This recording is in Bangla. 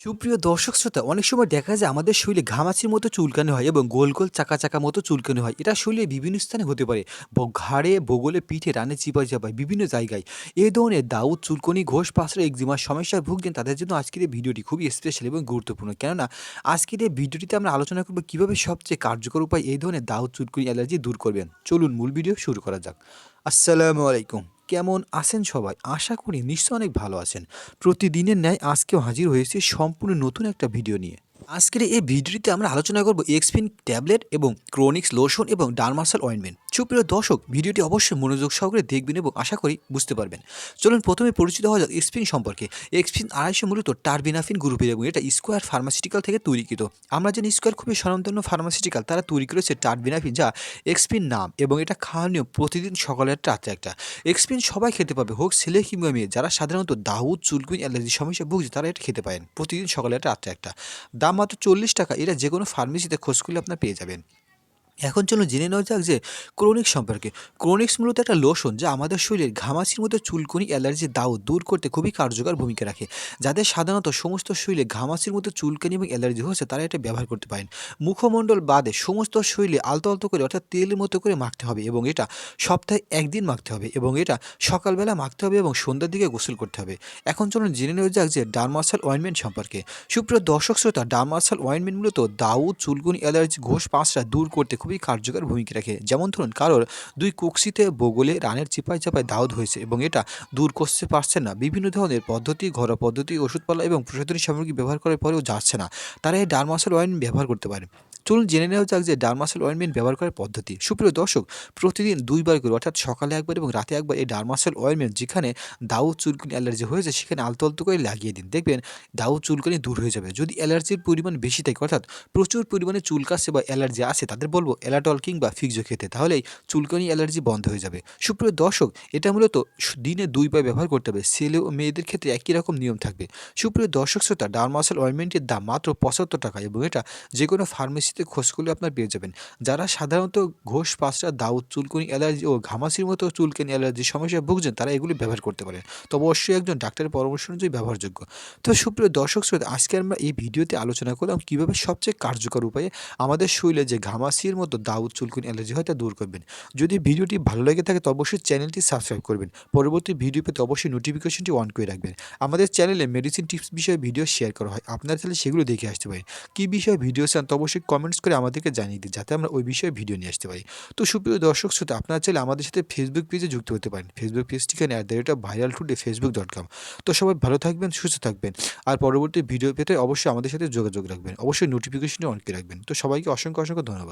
সুপ্রিয় দর্শক শ্রোতা, অনেক সময় দেখা যায় আমাদের শরীরে ঘামাচির মতো চুলকানি হয় এবং গোল গোল চাকা চাকা মতো চুলকানি হয়। এটা শরীরে বিভিন্ন স্থানে হতে পারে। ঘাড়ে, বগলে, পিঠে রানে চিপাই চাপায়, বিভিন্ন জায়গায়। এই ধরনের দাউদ, চুলকনি, ঘোষ পাশরা একজিমার সমস্যায় ভুগছেন তাদের জন্য আজকের এই ভিডিওটি খুবই স্পেশাল এবং গুরুত্বপূর্ণ। কেননা, আজকের এই ভিডিওটিতে আমরা আলোচনা করব কীভাবে সবচেয়ে কার্যকর উপায় এই ধরনের দাউদ, চুলকনি, অ্যালার্জি দূর করবেন। চলুন মূল ভিডিও শুরু করা যাক। আসসালামু আলাইকুম। কেমন আছেন সবাই? আশা করি নিশ্চয় অনেক ভালো আছেন। প্রতিদিনের ন্যায় আজকেও হাজির হয়েছে সম্পূর্ণ নতুন একটা ভিডিও নিয়ে। আজকের এই ভিডিওতে আমরা আলোচনা করব এক্সপিন ট্যাবলেট এবং ক্রোনিক্স লোশন এবং ডার্মাসাল অয়েনমেন্ট সুপ্রিয় দর্শক, ভিডিওটি অবশ্যই মনোযোগ সহকারে দেখবেন এবং আশা করি বুঝতে পারবেন। চলুন প্রথমে পরিচিত হওয়া যাক এক্সপিন সম্পর্কে। এক্সপিন আড়াইশো মূলত টার্বিনাফিন গ্রুপের এবং এটা স্কোয়ার ফার্মাসিউটিক্যাল থেকে তৈরিকৃত আমরা জানি স্কোয়ার খুবই স্বনামধন্য ফার্মাসিউটিক্যাল তারা তৈরি করেছে টার্বিনাফিন যা এক্সপিন নাম এবং এটা খাওয়ানীয় প্রতিদিন সকালে একটা রাত্রে একটা। এক্সপিন সবাই খেতে পাবে, হোক ছেলে কিংবা মেয়ে, যারা সাধারণত দাউদ, চুলকুনি, অ্যালার্জি সমস্যা ভুগছে, তারা এটা খেতে পারেন। প্রতিদিন সকালে একটা রাত্রে একটা। দাম মাত্র চল্লিশ টাকা, এটা যে কোনো ফার্মেসিতে খোঁজ করলে আপনার পেয়ে যাবেন। এখন চলুন জেনে নেওয়া যাক যে ক্রোনিক্স সম্পর্কে। ক্রোনিক্স মূলত একটা লোশন যা আমাদের শরীরের ঘামাচির মতো চুলকুনি অ্যালার্জি দাও দূর করতে খুবই কার্যকর ভূমিকা রাখে। যাদের সাধারণত সমস্ত শরীরে ঘামাচির মতো চুলকানি এবং অ্যালার্জি হচ্ছে, তারা এটা ব্যবহার করতে পারেন। মুখমণ্ডল বাদে সমস্ত শরীরে আলতো আলতো করে অর্থাৎ তেলের মতো করে মাখতে হবে এবং এটা সপ্তাহে একদিন মাখতে হবে এবং এটা সকালবেলা মাখতে হবে এবং সন্ধ্যার দিকে গোসল করতে হবে। এখন চলুন জেনে নেওয়া যাক যে ডার্মাসাল অয়েনমেন্ট সম্পর্কে। সুপ্রিয় দর্শক শ্রোতা ডার্মাসাল অয়েনমেন্ট মূলত দাউদ চুলকুনি অ্যালার্জি ঘোষ পাঁচটা দূর করতে খুবই কার্যকর ভূমিকা রাখে। যেমন ধরুন, কারোর দুই কুকসিতে বগলে রানের চিপায় চাপায় দাউদ হয়েছে এবং এটা দূর করতে পারছে না। বিভিন্ন ধরনের পদ্ধতি, ঘরোয়া পদ্ধতি, ওষুধপালা এবং প্রসাধনী সামগ্রী ব্যবহার করার পরেও যাচ্ছে না। তারা এই ডারমাসের অয়েন ব্যবহার করতে পারে। চলুন জেনে নেওয়া যাক যে ডার্মাসাল অয়েনমেন্ট ব্যবহার করার পদ্ধতি। সুপ্রিয় দর্শক, প্রতিদিন দুইবার করে অর্থাৎ সকালে একবার এবং রাতে একবার এই ডার্মাসাল অয়েনমেন্ট যেখানে দাউ চুলকুনি অ্যালার্জি হয়েছে সেখানে আলতো আলতো করে লাগিয়ে দিন। দেখবেন দাউ চুলকানি দূর হয়ে যাবে। যদি অ্যালার্জির পরিমাণ বেশি থাকে, অর্থাৎ প্রচুর পরিমাণে চুলকাচ্ছে বা অ্যালার্জি আছে তাদের বলব অ্যালাটল কিংবা ফিক্সো খেতে, তাহলেই চুলকানি অ্যালার্জি বন্ধ হয়ে যাবে। সুপ্রিয় দর্শক, এটা মূলত দিনে দুইবার ব্যবহার করতে হবে। ছেলে ও মেয়েদের ক্ষেত্রে একই রকম নিয়ম থাকবে। সুপ্রিয় দর্শক শ্রোতা ডার্মাসাল অয়েনমেন্টের দাম মাত্র পঁচাত্তর টাকা এবং এটা যে কোনো ফার্মেসিতে খোঁজ করলে আপনার পেয়ে যাবেন। যারা সাধারণত ঘোষ, পাঁচটা, দাউদ, চুলকুনি, অ্যালার্জি ও ঘামাচির মতো চুলকানি অ্যালার্জির সমস্যায় ভুগছেন, তারা এগুলি ব্যবহার করতে পারেন। তবে অবশ্যই একজন ডাক্তারের পরামর্শ অনুযায়ী ব্যবহারযোগ্য। তো সুপ্রিয় দর্শক শ্রোতা, আজকে আমরা এই ভিডিওতে আলোচনা করলাম কীভাবে সবচেয়ে কার্যকর উপায়ে আমাদের শরীরে যে ঘামাচির মতো দাউদ, চুলকুনি, অ্যালার্জি হয় তা দূর করবেন। যদি ভিডিওটি ভালো লেগে থাকে তো অবশ্যই চ্যানেলটি সাবস্ক্রাইব করবেন। পরবর্তী ভিডিও পেতে অবশ্যই নোটিফিকেশনটি অন করে রাখবেন। আমাদের চ্যানেলে মেডিসিন টিপস বিষয়ে ভিডিও শেয়ার করা হয়। আপনারা চাইলে সেগুলো দেখে আসতে পারেন। কী বিষয়ে ভিডিও চান তো অবশ্যই কমেন্টস করে আমাদেরকে জানিয়ে দিন, যাতে আমরা ওই বিষয়ে ভিডিও নিয়ে আসতে পারি। তো সুপ্রিয় দর্শক, শ্রোতা, আপনারা চাইলে আমাদের সাথে ফেসবুক পেজে যুক্ত হতে পারেন। ফেসবুক পেজ ঠিকানা at the rate of viral today Facebook dot com তো সবাই ভালো থাকবেন, সুস্থ থাকবেন। আর পরবর্তী ভিডিও পেতে অবশ্যই আমাদের সাথে যোগাযোগ রাখবেন। অবশ্যই নোটিফিকেশনে অনেকে রাখবেন। তো সবাইকে অসংখ্য অসংখ্য ধন্যবাদ।